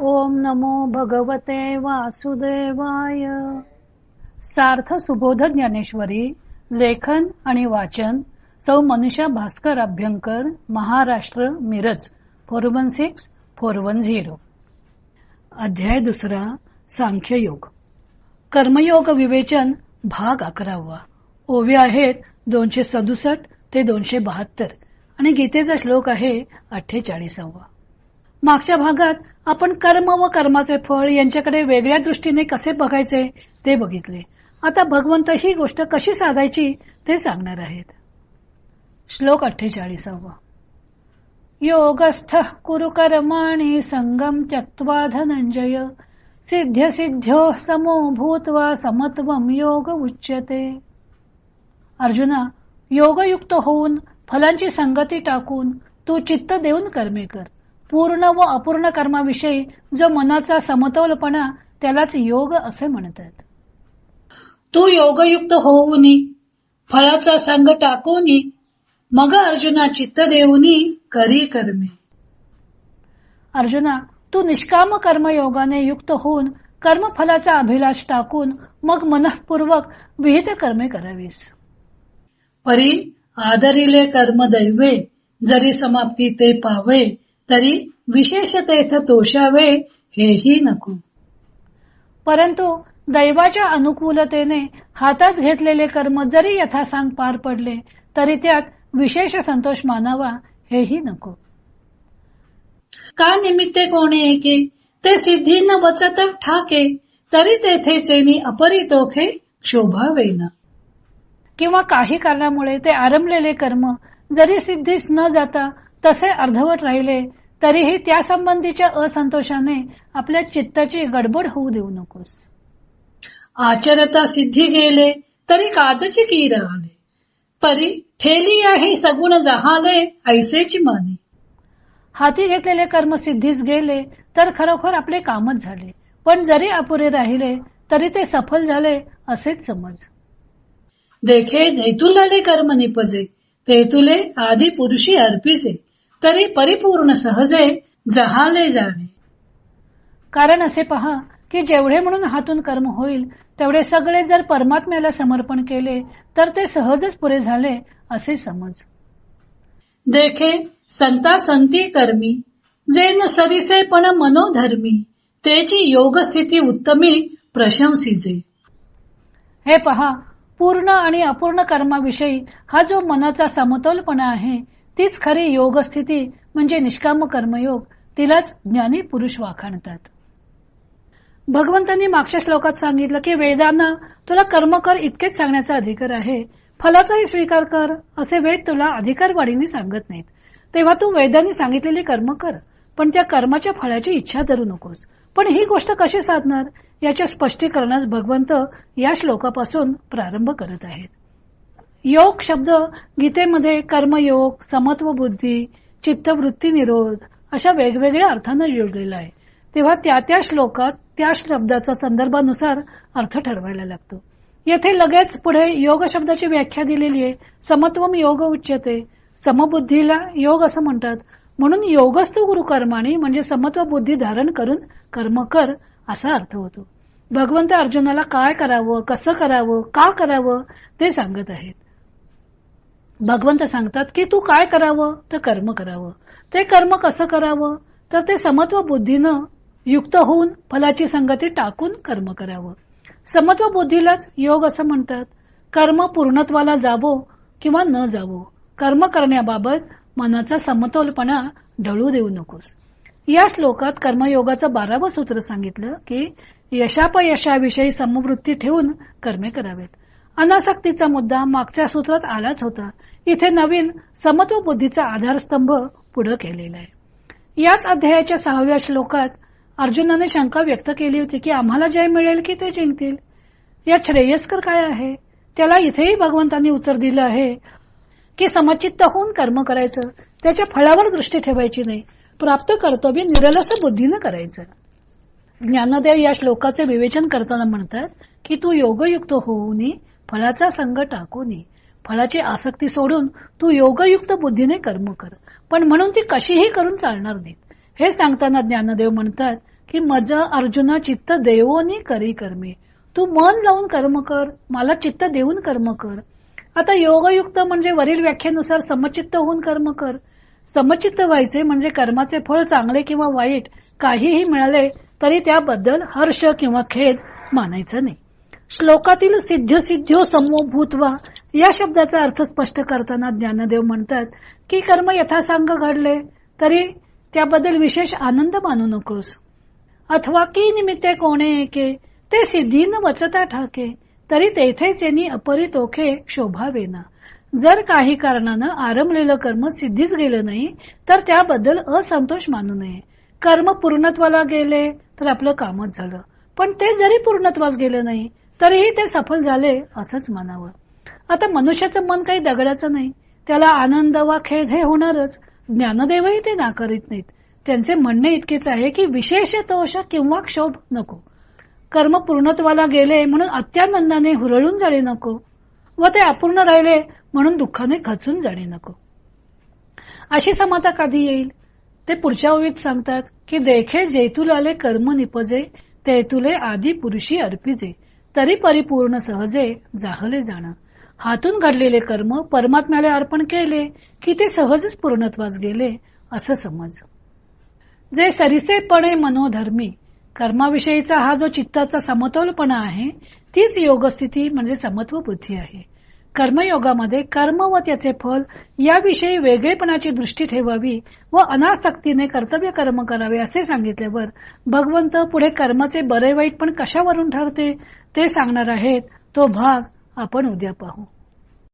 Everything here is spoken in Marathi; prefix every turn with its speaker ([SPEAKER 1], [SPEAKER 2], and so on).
[SPEAKER 1] ओम नमो भगवते वासुदेवाय. सार्थ सुबोध ज्ञानेश्वरी लेखन आणि वाचन सौ Manusha Bhaskar Abhyankar Maharashtra Miraj four one six four one zero. अध्याय दुसरा सांख्ययोग. कर्मयोग विवेचन भाग अकरावा. ओवे आहेत दोनशे सदुसष्ट ते दोनशे बहात्तर आणि गीतेचा श्लोक आहे अठ्ठेचाळीसावा. मागच्या भागात आपण कर्म व कर्माचे फळ यांच्याकडे वेगळ्या दृष्टीने कसे बघायचे ते बघितले. आता भगवंत ही गोष्ट कशी साधायची ते सांगणार आहेत. श्लोक अठ्ठेचाळीसावा. योगस्थ कुरु कर्माणि संगम त्यक्त्वा धनंजय सिद्ध्य सिद्ध्यो समो भूत्वा समत्वम योग उच्यते। अर्जुना योगयुक्त होऊन फलांची संगती टाकून तू चित्त देऊन कर्मे कर. पूर्ण व अपूर्ण कर्माविषयी जो मनाचा समतोलपणा त्यालाच योग असे म्हणतात. तू योगयुक्त होऊन फळाचा संग टाकून मग अर्जुना चित्त देऊनी करी कर्मे. अर्जुना तू निष्काम कर्मयोगाने युक्त होऊन कर्मफलाचा अभिलाष टाकून मग मनपूर्वक विहित कर्मे करावीस.
[SPEAKER 2] परी आदरिले कर्म दैवे जरी समाप्ती ते पावे तरी विशेष तेथ तोषावे हेही नको.
[SPEAKER 1] परंतु दैवाच्या अनुकूलतेने हातात घेतलेले कर्म जरी यथासांग पार पडले तरी त्यात विशेष संतोष मानावा हेही नको.
[SPEAKER 2] का निमित्ते कोणी एके? ते सिद्धी न वचत ठाके तरी तेथेचे अपरितोखे क्षोभावेना.
[SPEAKER 1] किंवा काही कारणामुळे ते आरंभलेले कर्म जरी सिद्धीस न जाता तसे अर्धवट राहिले तरीही त्या संबंधीच्या असंतोषाने आपल्या चित्ताची गडबड होऊ देऊ नकोस.
[SPEAKER 2] आचरता सिद्धी गेले तरी काजची की राहिले परी ठेली आहे सगुण जहाले ऐसेची माने.
[SPEAKER 1] हाती घेतलेले कर्म सिद्धीस गेले तर खरोखर आपले कामच झाले. पण जरी अपुरे राहिले तरी ते सफल झाले असेच समज.
[SPEAKER 2] देखे जैतुलाले कर्म निपजे ते तुले आधी पुरुषी अर्पिजे तरी परिपूर्ण सहजे जहाले जाणे
[SPEAKER 1] कारण असे पहा की जेवढे म्हणून हातून कर्म होईल तेवढे सगळे जर परमात्म्याला समर्पण केले तर ते सहजच पुरे झाले असे समज.
[SPEAKER 2] देखे संता संती कर्मी जे न सरिसे पण मनोधर्मी तेची योग स्थिती उत्तमी प्रशंसीजे.
[SPEAKER 1] हे पहा पूर्ण आणि अपूर्ण कर्माविषयी हा जो मनाचा समतोलपणा आहे तीच खरी योग स्थिती म्हणजे निष्काम कर्मयोग तिलाच ज्ञानी पुरुष वाखाणतात. भगवंतांनी मागच्या श्लोकात सांगितलं की वेदांना तुला कर्म कर इतकेच सांगण्याचा अधिकार आहे. फलाचाही स्वीकार कर असे वेद तुला अधिकारवाढीने सांगत नाहीत. तेव्हा तू वेदांनी सांगितलेली कर्म कर पण त्या कर्माच्या फळाची इच्छा धरू नकोस. पण ही गोष्ट कशी साधणार? याच्या स्पष्टीकरणास भगवंत या श्लोकापासून प्रारंभ करत आहेत. योग शब्द गीतेमध्ये कर्मयोग समत्व बुद्धी चित्तवृत्ती निरोध अशा वेगवेगळ्या अर्थानं जोडलेला आहे. तेव्हा त्या त्या श्लोकात त्या शब्दाचा संदर्भानुसार अर्थ ठरवायला लागतो. येथे लगेच पुढे योग शब्दाची व्याख्या दिलेली आहे. समत्वम योग उच्यते. समबुद्धीला योग असं म्हणतात. म्हणून योगस्तु गुरु कर्माणी म्हणजे समत्व बुद्धी धारण करून कर्म कर असा अर्थ होतो. भगवंत अर्जुनाला काय करावं कसं करावं का करावं ते सांगत आहेत. भगवंत सांगतात की तू काय करावं? तर कर्म करावं. ते कर्म कसं करावं? तर ते समत्व बुद्धीनं युक्त होऊन फलाची संगती टाकून कर्म करावं. समत्व बुद्धीलाच योग असं म्हणतात. कर्म पूर्णत्वाला जावो किंवा न जावो. कर्म करण्याबाबत मनाचा समतोलपणा ढळू देऊ नकोस. या श्लोकात कर्मयोगाचं बारावं सूत्र सांगितलं की यशापयशाविषयी समवृत्ती ठेवून कर्मे करावेत. अनासक्तीचा मुद्दा मागच्या सूत्रात आलाच होता. इथे नवीन समत्व बुद्धीचा आधारस्तंभ पुढे केलेला आहे. याच अध्यायाच्या सहाव्या श्लोकात अर्जुनाने शंका व्यक्त केली होती की आम्हाला जय मिळेल की ते जिंकतील? यात श्रेयस्कर काय आहे? त्याला इथेही भगवंतांनी उत्तर दिलं आहे की समचित्त होऊन कर्म करायचं त्याच्या फळावर दृष्टी ठेवायची नाही प्राप्त कर्तव्य निरलस बुद्धीनं करायचं. ज्ञानदेव या श्लोकाचे विवेचन करताना म्हणतात की तू योगयुक्त होऊन फळाचा संग टाकून फळाची आसक्ती सोडून तू योगयुक्त बुद्धीने कर्म कर. पण म्हणून ती कशीही करून चालणार नाहीत. हे सांगताना ज्ञानदेव म्हणतात की मज अर्जुना चित्त देवोनी करी कर्मे. तू मन लावून कर्म कर मला चित्त देऊन कर्म कर. आता योगयुक्त म्हणजे वरील व्याख्येनुसार समचित्त होऊन कर्म कर. समचित्त व्हायचे म्हणजे कर्माचे फळ चांगले किंवा वाईट काहीही मिळाले तरी त्याबद्दल हर्ष किंवा खेद मानायचं नाही. श्लोकातील सिद्ध सिद्ध्यो समो भूतवा या शब्दाचा अर्थ स्पष्ट करताना ज्ञानदेव म्हणतात की कर्म यथासांग घडले तरी त्याबद्दल विशेष आनंद मानू नकोस. अथवा की निमित्ते कोणे एके ते सिद्धीन वचता ठाके तरी तेथेच यांनी अपरितोखे शोभावेना जर काही कारणानं आरंभलेलं कर्म सिद्धीच गेलं नाही तर त्याबद्दल असंतोष मानू नये. कर्म पूर्णत्वाला गेले तर आपलं कामच झालं. पण ते जरी पूर्णत्वास गेलं नाही तरीही ते सफल झाले असंच मानावं आता मनुष्याचं मन काही दगडाचं नाही. त्याला आनंद वा खेळ हे होणारच. ज्ञानदेवही ते नाकारित नाहीत. त्यांचे म्हणणे इतकेच आहे की विशेष तोष किंवा क्षोभ नको. कर्म पूर्णत्वाला गेले म्हणून अत्यानंदाने हुरळून जाणे नको व ते अपूर्ण राहिले म्हणून दुःखाने खचून जाणे नको. अशी समता कधी येईल? ते पुढच्या ओळीत सांगतात की देखे जेतुल आले कर्म निपजे तेतुले आदी पुरुषी अर्पिजे. तरी परिपूर्ण सहजे जाहले जाणं. हातून घडलेले कर्म परमात्म्याला अर्पण केले की ते सहजच पूर्णत्वास गेले असं समज. जे सरिसेपणे मनोधर्मी कर्माविषयीचा हा जो चित्ताचा समतोलपणा आहे तीच योगस्थिती म्हणजे समत्व बुद्धी आहे. कर्मयोगामध्ये कर्म व त्याचे फल याविषयी वेगळेपणाची दृष्टी ठेवावी व अनासक्तीने कर्तव्य कर्म करावे असे सांगितल्यावर भगवंत पुढे कर्माचे बरे वाईट पण कशावरून ठरते ते सांगणार आहेत तो भाग आपण उद्या पाहू.